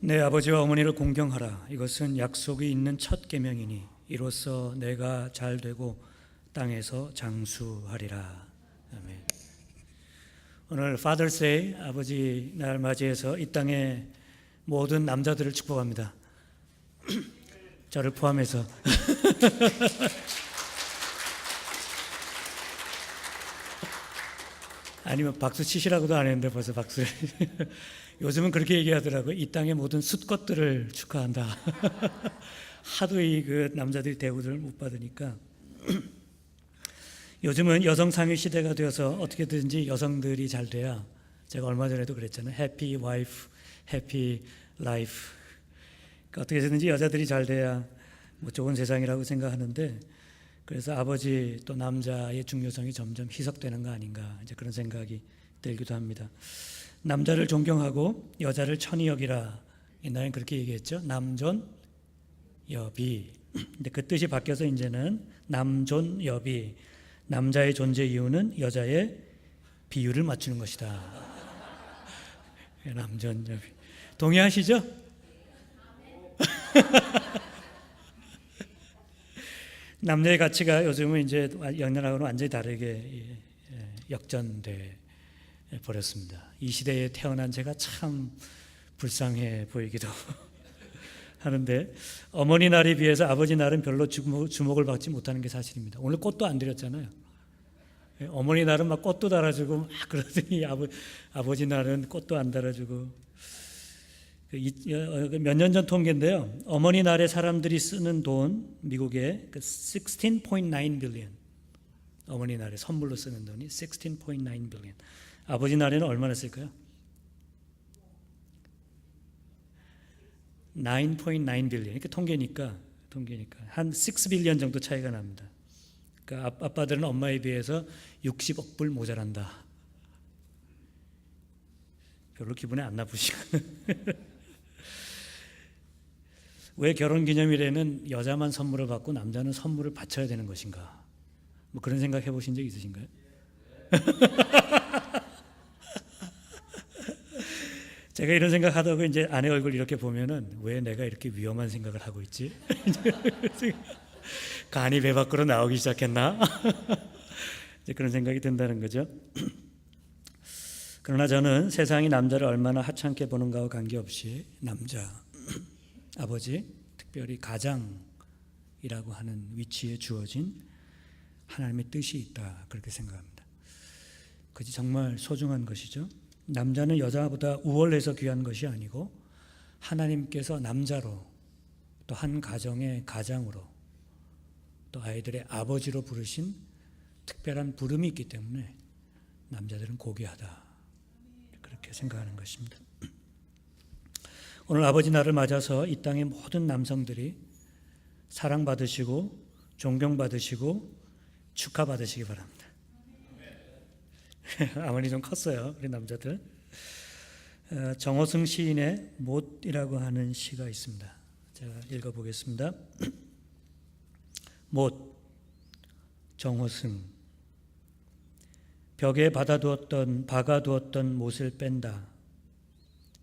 내 아버지와 어머니를 공경하라. 이것은 약속이 있는 첫 계명이니 이로써 내가 잘 되고 땅에서 장수하리라. 아멘. 오늘 Father's Day 아버지 날 맞이해서 이 땅의 모든 남자들을 축복합니다. 저를 포함해서 아니면 박수 치시라고도 안 했는데 벌써 박수를 요즘은 그렇게 얘기하더라고요. 이 땅의 모든 숫것들을 축하한다. 하도 이 그 남자들이 대우를 못 받으니까 요즘은 여성 상위 시대가 되어서 어떻게든지 여성들이 잘 돼야 제가 얼마 전에도 그랬잖아요. 해피 와이프, 해피 라이프. 어떻게 해서든지 여자들이 잘 돼야 뭐 좋은 세상이라고 생각하는데 그래서 아버지 또 남자의 중요성이 점점 희석되는 거 아닌가 이제 그런 생각이 들기도 합니다. 남자를 존경하고 여자를 천히 여기라 옛날엔 그렇게 얘기했죠. 남존 여비. 근데 그 뜻이 바뀌어서 이제는 남존 여비. 남자의 존재 이유는 여자의 비율을 맞추는 것이다. 남존 여비. 동의하시죠? 남녀의 가치가 요즘은 이제 영년하고는 완전히 다르게 역전돼 버렸습니다. 이 시대에 태어난 제가 참 불쌍해 보이기도 하는데 어머니 날에 비해서 아버지 날은 별로 주목 을 받지 못하는 게 사실입니다. 오늘 꽃도 안 드렸잖아요. 예, 어머니 날은 막 꽃도 달아주고 막 그러더니 아버, 아버지 날은 꽃도 안 달아주고 몇 년 전 통계인데요. 어머니 날에 사람들이 쓰는 돈 미국의 16.9 billion 어머니 날에 선물로 쓰는 돈이 16.9 billion. 아버지 날에는 얼마나 쓸까요? 9.9 billion. 이렇게 통계니까 통계니까 한6 billion 정도 차이가 납니다. 그러니까 아빠들은 엄마에 비해서 60억 불 모자란다. 별로 기분이 안 나쁘시거든. 왜 결혼 기념일에는 여자만 선물을 받고 남자는 선물을 바쳐야 되는 것인가? 뭐 그런 생각 해보신 적 있으신가요? 제가 이런 생각 하다가 이제 아내 얼굴 이렇게 보면은 왜 내가 이렇게 위험한 생각을 하고 있지? 간이 배 밖으로 나오기 시작했나? 이제 그런 생각이 든다는 거죠. 그러나 저는 세상이 남자를 얼마나 하찮게 보는가와 관계없이 남자 아버지, 특별히 가장이라고 하는 위치에 주어진 하나님의 뜻이 있다 그렇게 생각합니다. 그것이 정말 소중한 것이죠. 남자는 여자보다 우월해서 귀한 것이 아니고 하나님께서 남자로 또 한 가정의 가장으로 또 아이들의 아버지로 부르신 특별한 부름이 있기 때문에 남자들은 고귀하다 그렇게 생각하는 것입니다. 오늘 아버지 날을 맞아서 이 땅의 모든 남성들이 사랑받으시고 존경받으시고 축하받으시기 바랍니다. 아무리 좀 컸어요, 우리 남자들. 어, 정호승 시인의 못이라고 하는 시가 있습니다. 제가 읽어보겠습니다. 못, 정호승. 벽에 받아두었던, 박아두었던 못을 뺀다.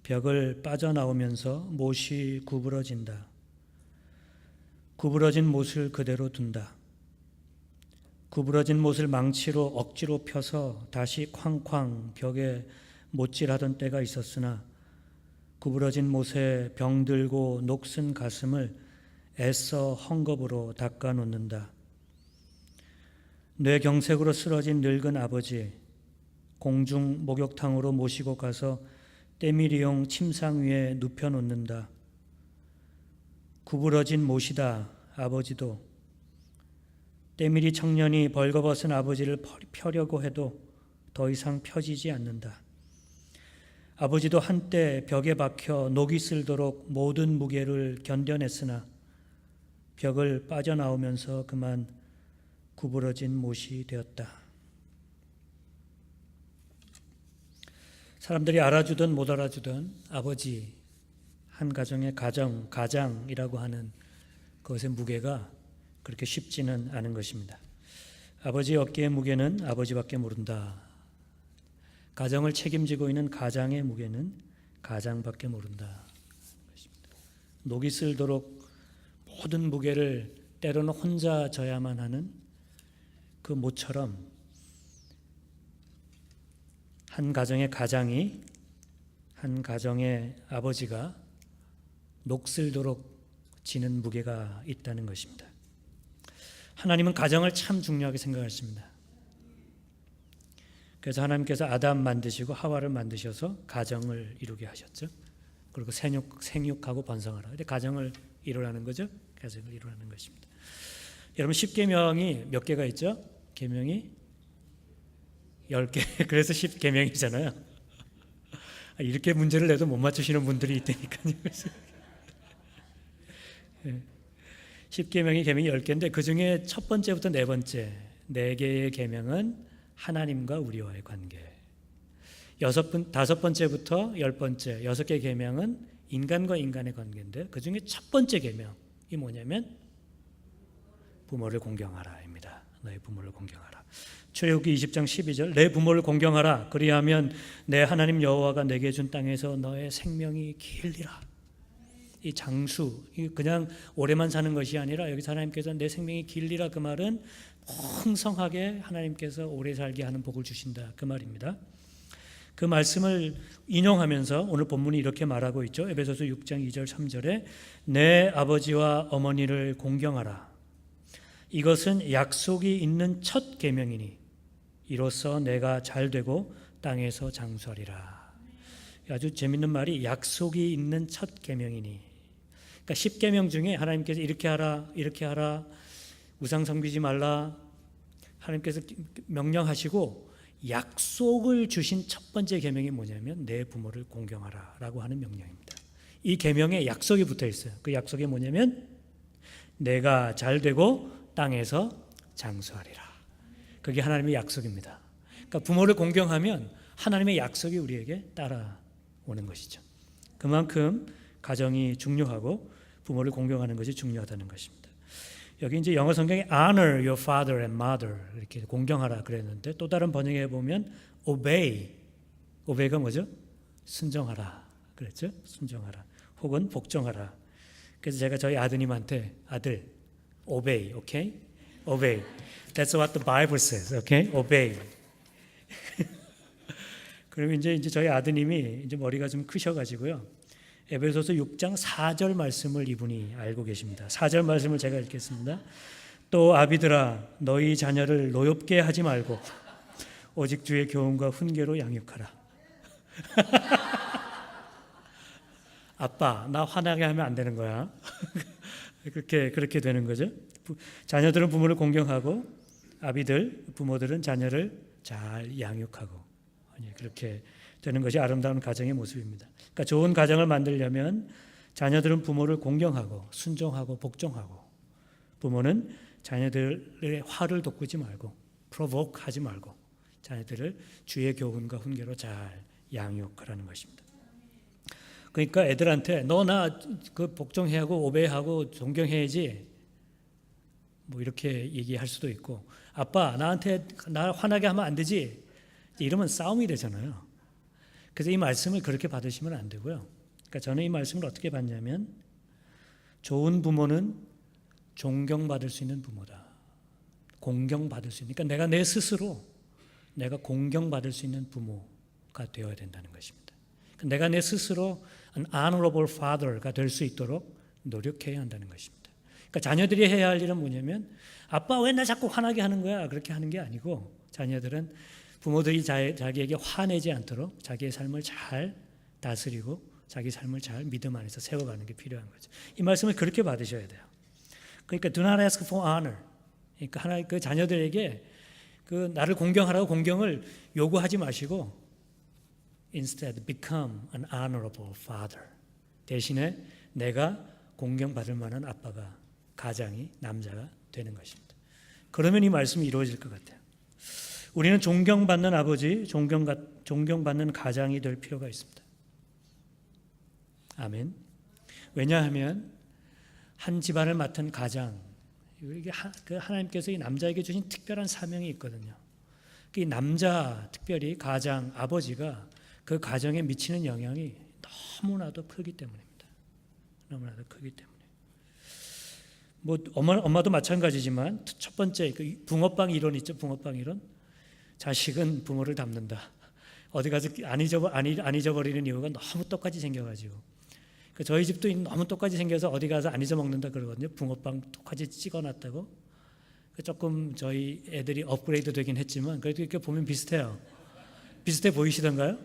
벽을 빠져나오면서 못이 구부러진다. 구부러진 못을 그대로 둔다. 구부러진 못을 망치로 억지로 펴서 다시 쾅쾅 벽에 못질하던 때가 있었으나 구부러진 못에 병들고 녹슨 가슴을 애써 헝겊으로 닦아 놓는다. 뇌경색으로 쓰러진 늙은 아버지 공중 목욕탕으로 모시고 가서 때밀이용 침상 위에 눕혀 놓는다. 구부러진 못이다. 아버지도 때밀이 청년이 벌거벗은 아버지를 펴려고 해도 더 이상 펴지지 않는다. 아버지도 한때 벽에 박혀 녹이 쓸도록 모든 무게를 견뎌냈으나 벽을 빠져나오면서 그만 구부러진 못이 되었다. 사람들이 알아주든 못 알아주든 아버지 한 가정의 가정, 가장이라고 하는 그것의 무게가 그렇게 쉽지는 않은 것입니다. 아버지 어깨의 무게는 아버지밖에 모른다. 가정을 책임지고 있는 가장의 무게는 가장밖에 모른다. 녹이 쓸도록 모든 무게를 때로는 혼자 져야만 하는 그 모처럼 한 가정의 가장이 한 가정의 아버지가 녹슬도록 지는 무게가 있다는 것입니다. 하나님은 가정을 참 중요하게 생각하십니다. 그래서 하나님께서 아담 만드시고 하와를 만드셔서 가정을 이루게 하셨죠. 그리고 생육, 생육하고 번성하라. 근데 가정을 이루라는 거죠. 가정을 이루라는 것입니다. 여러분 십계명이 몇 개가 있죠? 계명이 열 개. 그래서 십계명이잖아요. 아, 이렇게 문제를 내도 못 맞추시는 분들이 있다니까요. 예. 십계명이 계명이 열 개인데 그 중에 첫 번째부터 네 번째 네 개의 계명은 하나님과 우리와의 관계. 여섯 번 다섯 번째부터 열 번째 여섯 개 계명은 인간과 인간의 관계인데 그 중에 첫 번째 계명이 뭐냐면 부모를 공경하라입니다. 너의 부모를 공경하라. 출애굽기 20장 12절 내 부모를 공경하라 그리하면 내 하나님 여호와가 내게 준 땅에서 너의 생명이 길리라. 이 장수 이 그냥 오래만 사는 것이 아니라 여기서 하나님께서 내 생명이 길리라 그 말은 풍성하게 하나님께서 오래 살게 하는 복을 주신다 그 말입니다. 그 말씀을 인용하면서 오늘 본문이 이렇게 말하고 있죠. 에베소서 6장 2절 3절에 내 아버지와 어머니를 공경하라. 이것은 약속이 있는 첫 계명이니 이로써 내가 잘 되고 땅에서 장수하리라. 아주 재밌는 말이 약속이 있는 첫 계명이니. 그러니까 10계명 중에 하나님께서 이렇게 하라, 이렇게 하라, 우상 섬기지 말라. 하나님께서 명령하시고 약속을 주신 첫 번째 계명이 뭐냐면 내 부모를 공경하라라고 하는 명령입니다. 이 계명에 약속이 붙어 있어요. 그 약속이 뭐냐면 내가 잘 되고 땅에서 장수하리라. 그게 하나님의 약속입니다. 그러니까 부모를 공경하면 하나님의 약속이 우리에게 따라오는 것이죠. 그만큼 가정이 중요하고 부모를 공경하는 것이 중요하다는 것입니다. 여기 이제 영어 성경에 honor your father and mother 이렇게 공경하라 그랬는데 또 다른 번역에 보면 obey obey가 뭐죠? 순종하라 그랬죠? 순종하라 혹은 복종하라. 그래서 제가 저희 아드님한테 아들 obey, okay? Obey. That's what the Bible says, okay? obey. 그럼 이제 이제 저희 아드님이 이제 머리가 좀 크셔 가지고요. 에베소서 6장 4절 말씀을 이분이 알고 계십니다. 4절 말씀을 제가 읽겠습니다. 또 아비들아 너희 자녀를 노엽게 하지 말고 오직 주의 교훈과 훈계로 양육하라. 아빠 나 화나게 하면 안 되는 거야. 그렇게 그렇게 되는 거죠. 자녀들은 부모를 공경하고 아비들 부모들은 자녀를 잘 양육하고 그렇게 되는 것이 아름다운 가정의 모습입니다. 그러니까 좋은 가정을 만들려면 자녀들은 부모를 공경하고 순종하고 복종하고 부모는 자녀들의 화를 돋구지 말고 프로보크 하지 말고 자녀들을 주의 교훈과 훈계로 잘 양육하라는 것입니다. 그러니까 애들한테 너 나 그 복종해야 하고 오배하고 존경해야지 뭐 이렇게 얘기할 수도 있고 아빠 나한테 나 화나게 하면 안 되지 이러면 싸움이 되잖아요. 그래서 이 말씀을 그렇게 받으시면 안 되고요. 그러니까 저는 이 말씀을 어떻게 받냐면 좋은 부모는 존경받을 수 있는 부모다. 공경받을 수 있는. 그러니까 내가 내 스스로 내가 공경받을 수 있는 부모가 되어야 된다는 것입니다. 그러니까 내가 내 스스로 an honorable father가 될 수 있도록 노력해야 한다는 것입니다. 그러니까 자녀들이 해야 할 일은 뭐냐면 아빠 왜 나 자꾸 화나게 하는 거야? 그렇게 하는 게 아니고 자녀들은 부모들이 자기에게 화내지 않도록 자기의 삶을 잘 다스리고 자기 삶을 잘 믿음 안에서 세워가는 게 필요한 거죠. 이 말씀을 그렇게 받으셔야 돼요. 그러니까 do not ask for honor. 그러니까 하나 그 자녀들에게 그 나를 공경하라고 공경을 요구하지 마시고 instead become an honorable father. 대신에 내가 공경받을 만한 아빠가 가장이 남자가 되는 것입니다. 그러면 이 말씀이 이루어질 것 같아요. 우리는 존경받는 아버지, 존경, 존경받는 가장이 될 필요가 있습니다. 아멘. 왜냐하면 한 집안을 맡은 가장, 이게 그 하나님께서 이 남자에게 주신 특별한 사명이 있거든요. 그이 남자, 특별히 가장, 아버지가 그 가정에 미치는 영향이 너무나도 크기 때문입니다. 너무나도 크기 때문에. 뭐 엄마, 엄마도 마찬가지지만 첫 번째 그 붕어빵 이론 있죠. 붕어빵 이론. 자식은 부모를 닮는다. 어디 가서 안 잊어버 안, 잊- 안 잊어버리는 이유가 너무 똑같이 생겨가지고. 그 저희 집도 너무 똑같이 생겨서 어디 가서 안 잊어먹는다 그러거든요. 붕어빵 똑같이 찍어놨다고. 그 조금 저희 애들이 업그레이드 되긴 했지만 그래도 이렇게 보면 비슷해요. 비슷해 보이시던가요?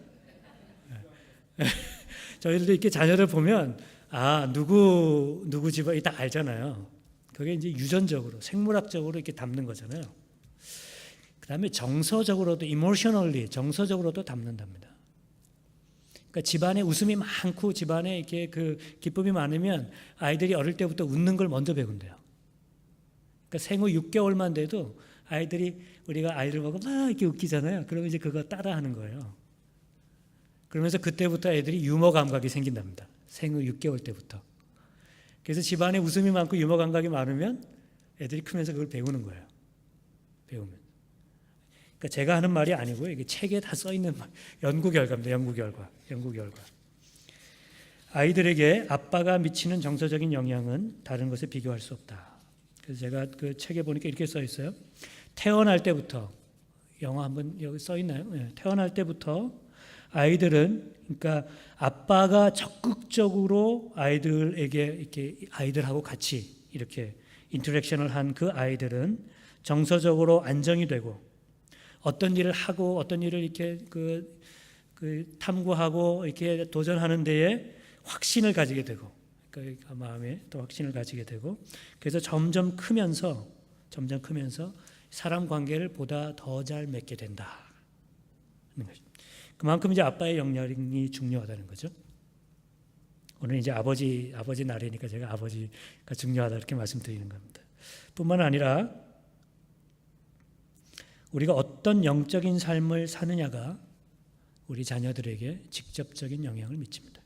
네. 저희들도 이렇게 자녀들 보면 아 누구 누구 집이 다 알잖아요. 그게 이제 유전적으로 생물학적으로 이렇게 담는 거잖아요. 그다음에 정서적으로도 이모셔널리 정서적으로도 담는답니다. 그러니까 집안에 웃음이 많고 집안에 이렇게 그 기쁨이 많으면 아이들이 어릴 때부터 웃는 걸 먼저 배운대요. 그러니까 생후 6개월만 돼도 아이들이 우리가 아이들 보고 막 이렇게 웃기잖아요. 그러면 이제 그거 따라하는 거예요. 그러면서 그때부터 애들이 유머 감각이 생긴답니다. 생후 6개월 때부터. 그래서 집안에 웃음이 많고 유머 감각이 많으면 애들이 크면서 그걸 배우는 거예요. 배우면. 그러니까 제가 하는 말이 아니고요. 이게 책에 다 써 있는 말. 연구 결과입니다. 연구 결과. 연구 결과. 아이들에게 아빠가 미치는 정서적인 영향은 다른 것에 비교할 수 없다. 그래서 제가 그 책에 보니까 이렇게 써 있어요. 태어날 때부터 영어 한번 여기 써 있나요? 네, 태어날 때부터 아이들은 그러니까 아빠가 적극적으로 아이들에게 이렇게 아이들하고 같이 이렇게 인터랙션을 한 그 아이들은 정서적으로 안정이 되고 어떤 일을 하고 어떤 일을 이렇게 그, 그 탐구하고 이렇게 도전하는 데에 확신을 가지게 되고 그러니까 마음에 또 확신을 가지게 되고 그래서 점점 크면서 점점 크면서 사람 관계를 보다 더 잘 맺게 된다는 것입니다. 그만큼 이제 아빠의 영향이 중요하다는 거죠. 오늘 이제 아버지 아버지 날이니까 제가 아버지가 중요하다 이렇게 말씀드리는 겁니다. 뿐만 아니라 우리가 어떤 영적인 삶을 사느냐가 우리 자녀들에게 직접적인 영향을 미칩니다.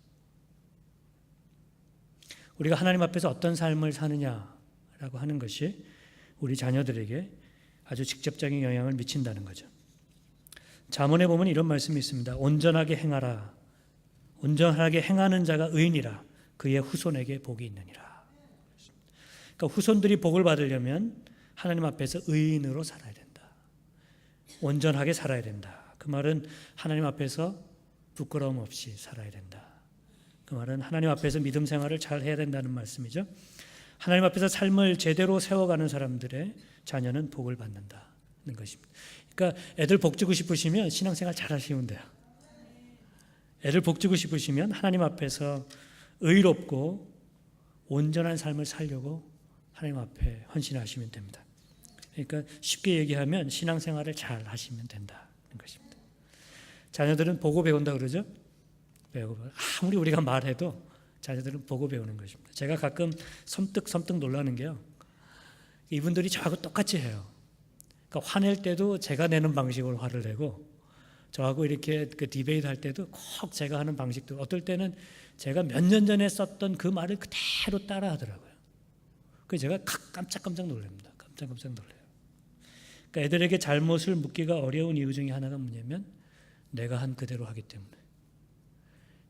우리가 하나님 앞에서 어떤 삶을 사느냐라고 하는 것이 우리 자녀들에게 아주 직접적인 영향을 미친다는 거죠. 잠언에 보면 이런 말씀이 있습니다. 온전하게 행하라. 온전하게 행하는 자가 의인이라. 그의 후손에게 복이 있느니라. 그러니까 후손들이 복을 받으려면 하나님 앞에서 의인으로 살아야 된다. 온전하게 살아야 된다. 그 말은 하나님 앞에서 부끄러움 없이 살아야 된다. 그 말은 하나님 앞에서 믿음 생활을 잘 해야 된다는 말씀이죠. 하나님 앞에서 삶을 제대로 세워가는 사람들의 자녀는 복을 받는다는 것입니다. 그러니까 애들 복 주고 싶으시면 신앙생활 잘 하시면 돼요. 애들 복 주고 싶으시면 하나님 앞에서 의롭고 온전한 삶을 살려고 하나님 앞에 헌신하시면 됩니다. 그러니까 쉽게 얘기하면 신앙생활을 잘 하시면 된다는 것입니다. 자녀들은 보고 배운다 그러죠? 배우고 아무리 우리가 말해도 자녀들은 보고 배우는 것입니다. 제가 가끔 섬뜩 섬뜩 놀라는 게요. 이분들이 저하고 똑같이 해요. 그러니까 화낼 때도 제가 내는 방식으로 화를 내고 저하고 이렇게 그 디베이트 할 때도 꼭 제가 하는 방식도 어떨 때는 제가 몇 년 전에 썼던 그 말을 그대로 따라 하더라고요. 그래서 제가 깜짝깜짝 놀랍니다. 깜짝깜짝 놀래요. 그러니까 애들에게 잘못을 묻기가 어려운 이유 중에 하나가 뭐냐면 내가 한 그대로 하기 때문에.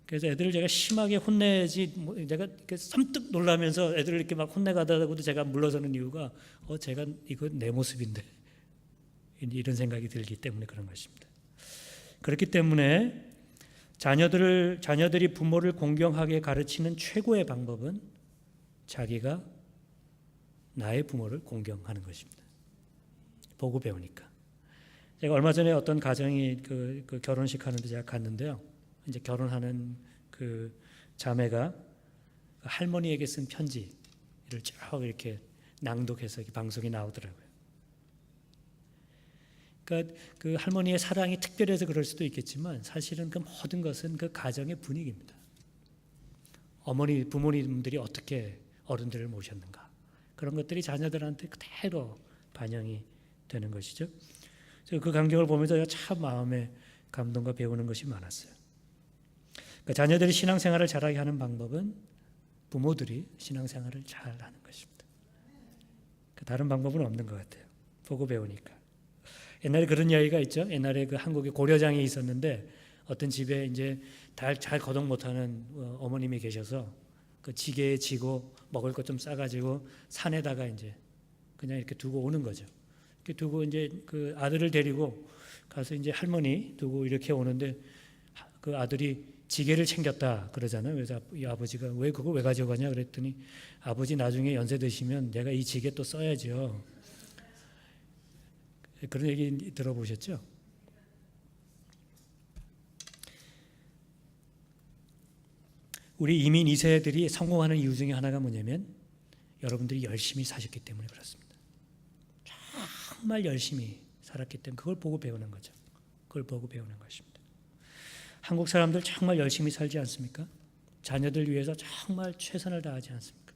그래서 애들을 제가 심하게 혼내지 뭐 내가 이렇게 섬뜩 놀라면서 애들을 이렇게 막 혼내가다가도 제가 물러서는 이유가 어 제가 이거 내 모습인데 이런 생각이 들기 때문에 그런 것입니다. 그렇기 때문에 자녀들을 자녀들이 부모를 공경하게 가르치는 최고의 방법은 자기가 나의 부모를 공경하는 것입니다. 보고 배우니까. 제가 얼마 전에 어떤 가정이 그, 그 결혼식 하는데 제가 갔는데요. 이제 결혼하는 그 자매가 할머니에게 쓴 편지를 쭉 이렇게 낭독해서 방송이 나오더라고요. 그러니까 그 할머니의 사랑이 특별해서 그럴 수도 있겠지만 사실은 그 모든 것은 그 가정의 분위기입니다. 어머니 부모님들이 어떻게 어른들을 모셨는가 그런 것들이 자녀들한테 그대로 반영이 되는 것이죠. 그 광경을 보면서 참 마음에 감동과 배우는 것이 많았어요. 그러니까 자녀들이 신앙생활을 잘하게 하는 방법은 부모들이 신앙생활을 잘하는 것입니다. 그 다른 방법은 없는 것 같아요. 보고 배우니까. 옛날에 그런 이야기가 있죠. 옛날에 그 한국에 고려장이 있었는데 어떤 집에 이제 잘, 잘 거동 못하는 어머님이 계셔서 그 지게에 지고 먹을 것 좀 싸가지고 산에다가 이제 그냥 이렇게 두고 오는 거죠. 이렇게 두고 이제 그 아들을 데리고 가서 이제 할머니 두고 이렇게 오는데 하- 그 아들이 지게를 챙겼다 그러잖아요. 그래서 이 아버지가 왜 그거 왜 가져가냐 그랬더니 아버지 나중에 연세 드시면 내가 이 지게 또 써야죠. 그런 얘기 들어보셨죠? 우리 이민 2세들이 성공하는 이유 중에 하나가 뭐냐면 여러분들이 열심히 사셨기 때문에 그렇습니다. 정말 열심히 살았기 때문에 그걸 보고 배우는 거죠. 그걸 보고 배우는 것입니다. 한국 사람들 정말 열심히 살지 않습니까? 자녀들 위해서 정말 최선을 다하지 않습니까?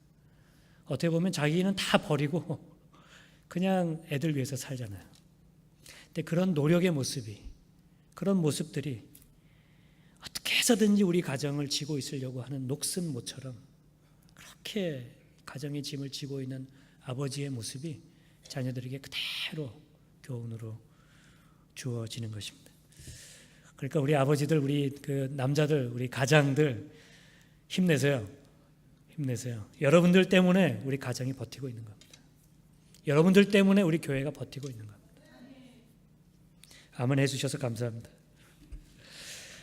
어떻게 보면 자기는 다 버리고 그냥 애들 위해서 살잖아요. 그런 노력의 모습이 그런 모습들이 어떻게 해서든지 우리 가정을 지고 있으려고 하는 녹슨 모처럼 그렇게 가정의 짐을 지고 있는 아버지의 모습이 자녀들에게 그대로 교훈으로 주어지는 것입니다. 그러니까 우리 아버지들, 우리 그 남자들, 우리 가장들 힘내세요. 힘내세요. 여러분들 때문에 우리 가정이 버티고 있는 겁니다. 여러분들 때문에 우리 교회가 버티고 있는 겁니다. 아멘 해주셔서 감사합니다.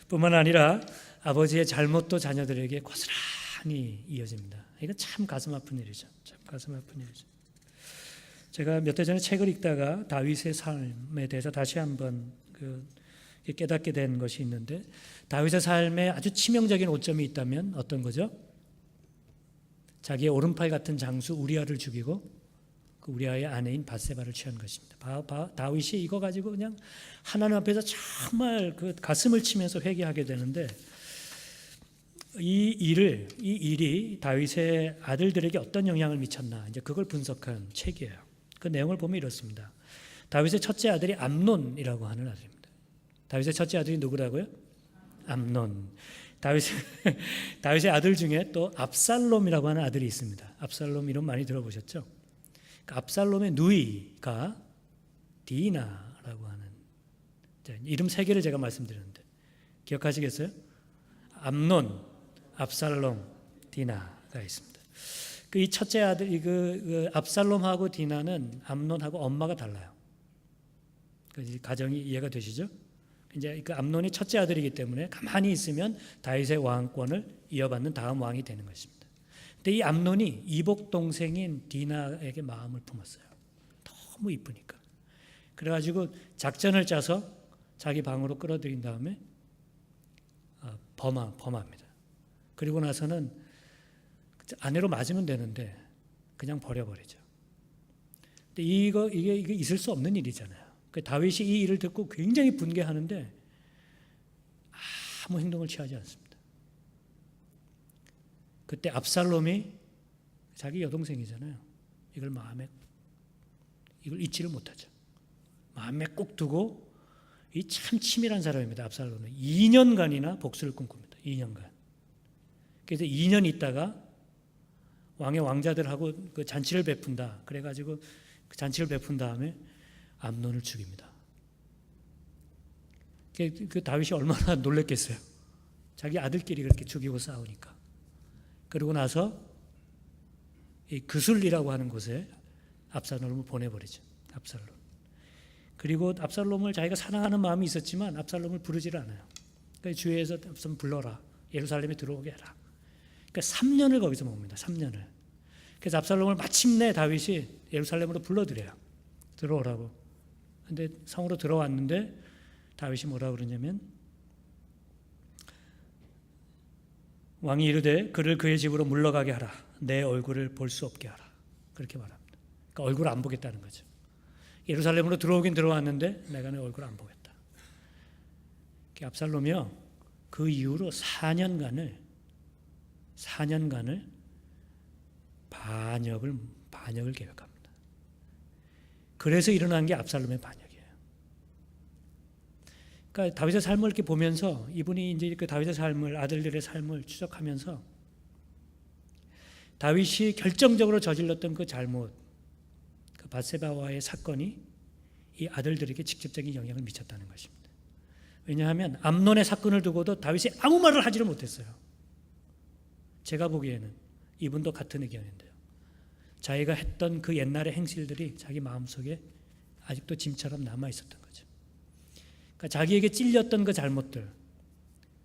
뿐만 아니라 아버지의 잘못도 자녀들에게 고스란히 이어집니다. 이건 참 가슴 아픈 일이죠. 참 가슴 아픈 일이죠. 제가 몇달 전에 책을 읽다가 다윗의 삶에 대해서 다시 한번 그 깨닫게 된 것이 있는데 다윗의 삶에 아주 치명적인 오점이 있다면 어떤 거죠? 자기의 오른팔 같은 장수 우리아를 죽이고 그 우리아의 아내인 바세바를 취한 것입니다. 바, 바, 다윗이 이거 가지고 그냥 하나님 앞에서 정말 그 가슴을 치면서 회개하게 되는데 이 일을 이 일이 다윗의 아들들에게 어떤 영향을 미쳤나 이제 그걸 분석한 책이에요. 그 내용을 보면 이렇습니다. 다윗의 첫째 아들이 암논이라고 하는 아들입니다. 다윗의 첫째 아들이 누구라고요? 암논. 다윗의 다윗의 아들 중에 또 압살롬이라고 하는 아들이 있습니다. 압살롬 이름 많이 들어보셨죠? 그 압살롬의 누이가 디나라고 하는 자, 이름 세 개를 제가 말씀드렸는데 기억하시겠어요? 암논, 압살롬, 디나가 있습니다. 그 이 첫째 아들 이 그, 그 압살롬하고 디나는 암논하고 엄마가 달라요. 그 가정이 이해가 되시죠? 이제 그 암논이 첫째 아들이기 때문에 가만히 있으면 다윗의 왕권을 이어받는 다음 왕이 되는 것입니다. 근데 이 암논이 이복 동생인 디나에게 마음을 품었어요. 너무 이쁘니까. 그래가지고 작전을 짜서 자기 방으로 끌어들인 다음에 어, 범하, 범합니다. 그리고 나서는 아내로 맞으면 되는데 그냥 버려버리죠. 근데 이거 이게, 이게 있을 수 없는 일이잖아요. 그 다윗이 이 일을 듣고 굉장히 분개하는데 아무 행동을 취하지 않습니다. 그때 압살롬이 자기 여동생이잖아요. 이걸 마음에 이걸 잊지를 못하죠. 마음에 꼭 두고 이 참 치밀한 사람입니다. 압살롬은 2년간이나 복수를 꿈꿉니다. 2년간. 그래서 2년 있다가 왕의 왕자들하고 그 잔치를 베푼다. 그래가지고 그 잔치를 베푼 다음에 암논을 죽입니다. 그, 그 다윗이 얼마나 놀랬겠어요. 자기 아들끼리 그렇게 죽이고 싸우니까. 그러고 나서 이 그술리라고 하는 곳에 압살롬을 보내버리죠. 압살롬. 그리고 압살롬을 자기가 사랑하는 마음이 있었지만 압살롬을 부르질 않아요. 그러니까 주위에서 압살롬 불러라. 예루살렘에 들어오게 해라. 그러니까 3년을 거기서 묵습니다. 3년을. 그래서 압살롬을 마침내 다윗이 예루살렘으로 불러들여요. 들어오라고. 근데 성으로 들어왔는데 다윗이 뭐라 그러냐면 왕이 이르되 그를 그의 집으로 물러가게 하라. 내 얼굴을 볼 수 없게 하라. 그렇게 말합니다. 그러니까 얼굴을 안 보겠다는 거죠. 예루살렘으로 들어오긴 들어왔는데 내가 내 얼굴 안 보겠다. 압살롬이요. 그 이후로 4년간을 4년간을 반역을 반역을 계획합니다. 그래서 일어난 게 압살롬의 반역이에요. 그러니까 다윗의 삶을 이렇게 보면서 이분이 이제 그 다윗의 삶을 아들들의 삶을 추적하면서 다윗이 결정적으로 저질렀던 그 잘못, 그 바세바와의 사건이 이 아들들에게 직접적인 영향을 미쳤다는 것입니다. 왜냐하면 암론의 사건을 두고도 다윗이 아무 말을 하지를 못했어요. 제가 보기에는 이분도 같은 의견인데요. 자기가 했던 그 옛날의 행실들이 자기 마음속에 아직도 짐처럼 남아 있었던 거죠. 그러니까 자기에게 찔렸던 그 잘못들,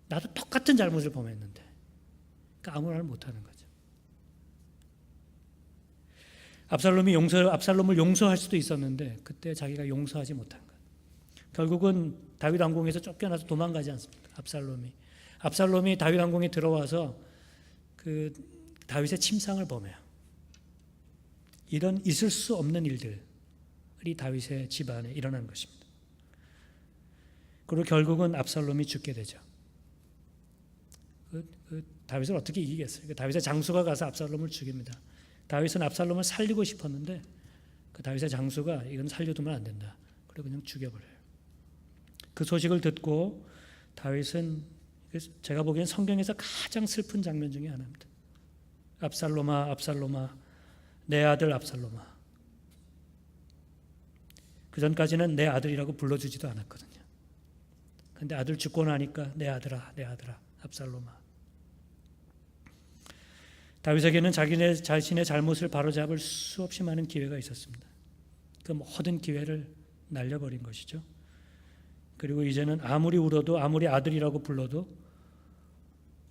나도 똑같은 잘못을 범했는데, 그러니까 아무 말 못하는 거죠. 압살롬이 용서, 압살롬을 용서할 수도 있었는데 그때 자기가 용서하지 못한 것. 결국은 다윗 왕궁에서 쫓겨나서 도망가지 않습니까? 압살롬이 압살롬이 다윗 왕궁에 들어와서 그 다윗의 침상을 범해요. 이런 있을 수 없는 일들이 다윗의 집안에 일어난 것입니다. 그리고 결국은 압살롬이 죽게 되죠. 그, 그 다윗을 어떻게 이기겠어요? 그 다윗의 장수가 가서 압살롬을 죽입니다. 다윗은 압살롬을 살리고 싶었는데 그 다윗의 장수가 이건 살려두면 안 된다. 그리고 그냥 죽여버려요. 그 소식을 듣고 다윗은 제가 보기엔 성경에서 가장 슬픈 장면 중에 하나입니다. 압살롬아, 압살롬아, 내 아들 압살롬아. 그 전까지는 내 아들이라고 불러주지도 않았거든요. 근데 아들 죽고 나니까 내 아들아, 내 아들아, 압살롬아. 다윗에게는 자기네 자신의 잘못을 바로잡을 수없이 많은 기회가 있었습니다. 그 모든 기회를 날려버린 것이죠. 그리고 이제는 아무리 울어도 아무리 아들이라고 불러도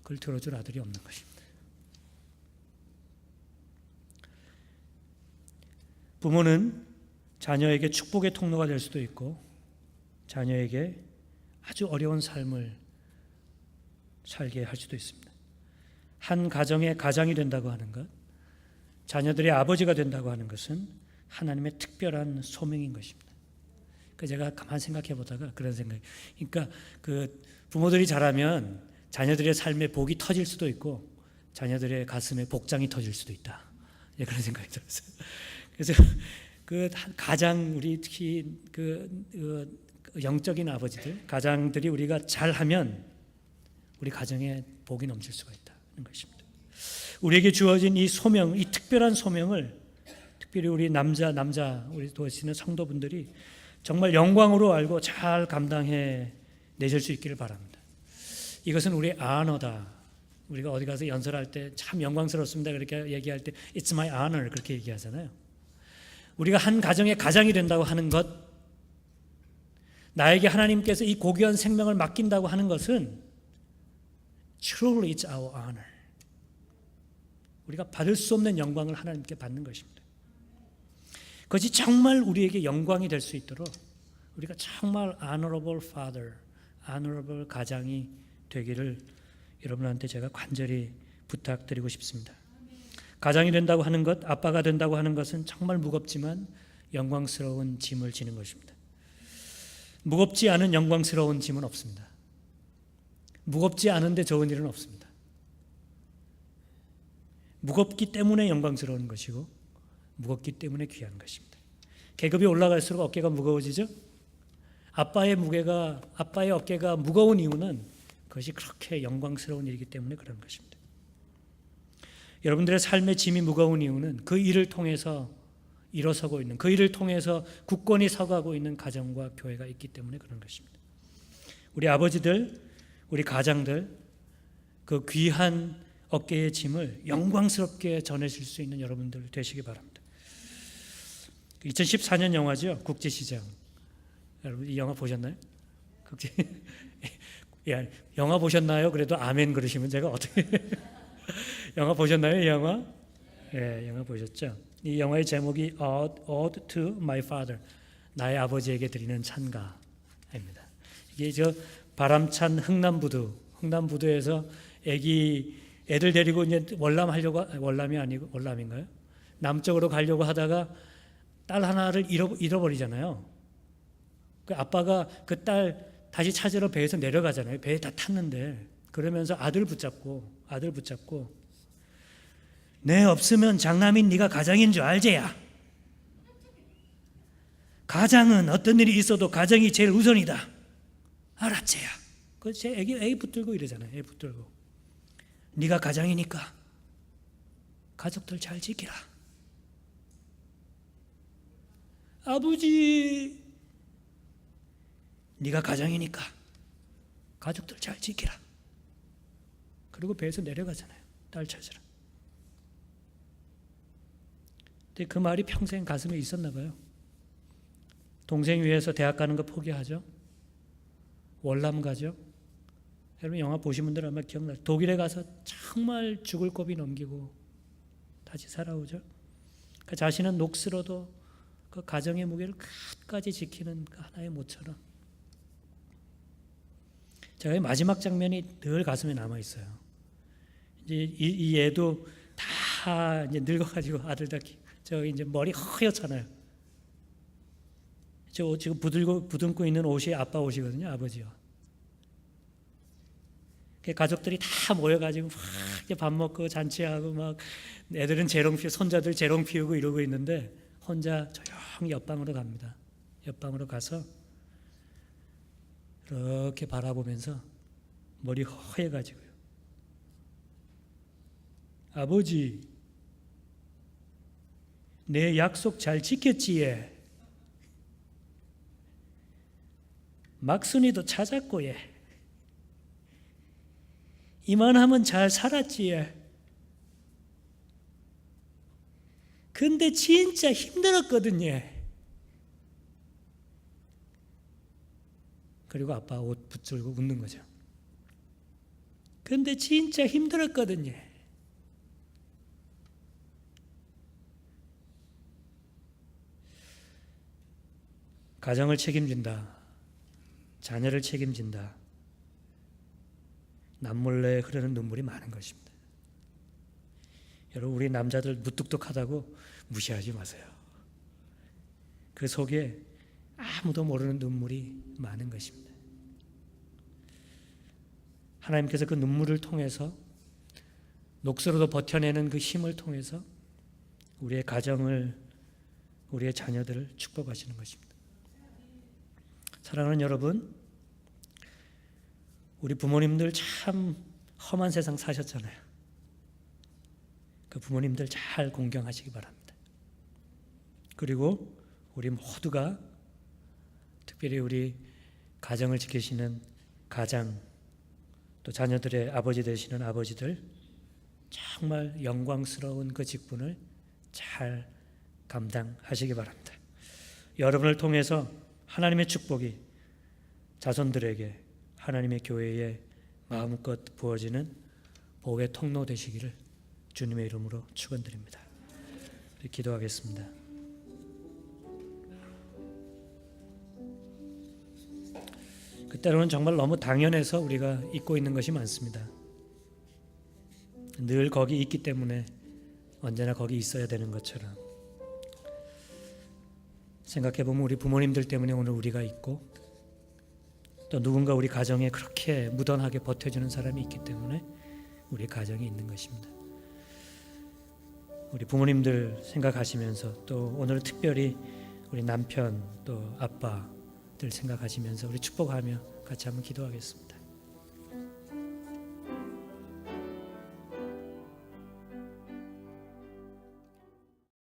그걸 들어줄 아들이 없는 것입니다. 부모는 자녀에게 축복의 통로가 될 수도 있고 자녀에게 아주 어려운 삶을 살게 할 수도 있습니다. 한 가정의 가장이 된다고 하는 것, 자녀들의 아버지가 된다고 하는 것은 하나님의 특별한 소명인 것입니다. 그 제가 가만 생각해 보다가 그런 생각. 그러니까 그 부모들이 잘하면 자녀들의 삶에 복이 터질 수도 있고 자녀들의 가슴에 복장이 터질 수도 있다. 예, 그런 생각이 들었어요. 그래서 그 가장 우리 특히 그, 그 영적인 아버지들, 가장들이 우리가 잘하면 우리 가정에 복이 넘칠 수가 있다는 것입니다. 우리에게 주어진 이 소명, 이 특별한 소명을 특별히 우리 남자 남자 우리 도시는 성도분들이 정말 영광으로 알고 잘 감당해 내실 수 있기를 바랍니다. 이것은 우리의 아너다. 우리가 어디 가서 연설할 때 참 영광스럽습니다. 그렇게 얘기할 때 It's my honor 그렇게 얘기하잖아요. 우리가 한 가정의 가장이 된다고 하는 것, 나에게 하나님께서 이 고귀한 생명을 맡긴다고 하는 것은 truly it's our honor. 우리가 받을 수 없는 영광을 하나님께 받는 것입니다. 그것이 정말 우리에게 영광이 될 수 있도록 우리가 정말 honorable father, honorable 가장이 되기를 여러분한테 제가 간절히 부탁드리고 싶습니다. 가장이 된다고 하는 것, 아빠가 된다고 하는 것은 정말 무겁지만 영광스러운 짐을 지는 것입니다. 무겁지 않은 영광스러운 짐은 없습니다. 무겁지 않은데 좋은 일은 없습니다. 무겁기 때문에 영광스러운 것이고 무겁기 때문에 귀한 것입니다. 계급이 올라갈수록 어깨가 무거워지죠? 아빠의 무게가 아빠의 어깨가 무거운 이유는 그것이 그렇게 영광스러운 일이기 때문에 그런 것입니다. 여러분들의 삶의 짐이 무거운 이유는 그 일을 통해서 일어서고 있는 그 일을 통해서 굳건히 서가고 있는 가정과 교회가 있기 때문에 그런 것입니다. 우리 아버지들, 우리 가장들 그 귀한 어깨의 짐을 영광스럽게 전해질 수 있는 여러분들 되시기 바랍니다. 2014년 영화죠. 국제시장. 여러분 이 영화 보셨나요? 국제 예, 영화 보셨나요? 그래도 아멘 그러시면 제가 어떻게 영화 보셨나요? 이 영화? 예, 영화 보셨죠? 이 영화의 제목이 Ode, Ode to My Father. 나의 아버지에게 드리는 찬가입니다. 이게 저 바람찬 흥남부두, 흥남부두에서 애기 애들 데리고 이제 월남 하려고 월남이 아니고 월남인가요? 남쪽으로 가려고 하다가 딸 하나를 잃어, 잃어버리잖아요. 그 아빠가 그 딸 다시 찾으러 배에서 내려가잖아요. 배에 다 탔는데 그러면서 아들 붙잡고 아들 붙잡고 내 없으면 장남인 네가 가장인 줄 알제야. 가장은 어떤 일이 있어도 가정이 제일 우선이다. 알았제야. 그제 애기 애 붙들고 이러잖아요. 애 붙들고 네가 가장이니까 가족들 잘 지키라. 아버지 네가 가장이니까 가족들 잘 지키라. 그리고 배에서 내려가잖아요. 딸 찾으러. 근데 그 말이 평생 가슴에 있었나 봐요. 동생 위해서 대학 가는 거 포기하죠. 월남 가죠. 여러분 영화 보신 분들 아마 기억나. 독일에 가서 정말 죽을 고비 넘기고 다시 살아오죠. 그 자신은 녹슬어도 그 가정의 무게를 끝까지 지키는 그 하나의 모처럼. 제가 이 마지막 장면이 늘 가슴에 남아 있어요. 이제 이, 이 얘도 다 이제 늙어가지고 아들 다 키- 저 이제 머리 허옇잖아요. 저옷 지금 부들고 부둥고 있는 옷이 아빠 옷이거든요, 아버지와. 그 가족들이 다 모여가지고 막 이제 밥 먹고 잔치하고 막 애들은 재롱 피 손자들 재롱 피우고 이러고 있는데 혼자 조용히 옆방으로 갑니다. 옆방으로 가서 이렇게 바라보면서 머리 허해가지고요. 아버지, 내 약속 잘 지켰지예. 막순이도 찾았고 예. 이만하면 잘 살았지예. 근데 진짜 힘들었거든요. 그리고 아빠 옷 붙들고 웃는 거죠. 근데 진짜 힘들었거든요. 가정을 책임진다. 자녀를 책임진다. 남몰래 흐르는 눈물이 많은 것입니다. 여러분 우리 남자들 무뚝뚝하다고 무시하지 마세요. 그 속에 아무도 모르는 눈물이 많은 것입니다. 하나님께서 그 눈물을 통해서 녹슬어도 버텨내는 그 힘을 통해서 우리의 가정을 우리의 자녀들을 축복하시는 것입니다. 사랑하는 여러분, 우리 부모님들 참 험한 세상 사셨잖아요. 그 부모님들 잘 공경하시기 바랍니다. 그리고 우리 모두가 특별히 우리 가정을 지키시는 가장 또 자녀들의 아버지 되시는 아버지들 정말 영광스러운 그 직분을 잘 감당하시기 바랍니다. 여러분을 통해서 하나님의 축복이 자손들에게 하나님의 교회에 마음껏 부어지는 복의 통로 되시기를 주님의 이름으로 축원드립니다. 기도하겠습니다. 그때로는 정말 너무 당연해서 우리가 잊고 있는 것이 많습니다. 늘 거기 있기 때문에 언제나 거기 있어야 되는 것처럼 생각해 보면 우리 부모님들 때문에 오늘 우리가 있고 또 누군가 우리 가정에 그렇게 무던하게 버텨주는 사람이 있기 때문에 우리 가정이 있는 것입니다. 우리 부모님들 생각하시면서 또 오늘 특별히 우리 남편 또 아빠들 생각하시면서 우리 축복하며 같이 한번 기도하겠습니다.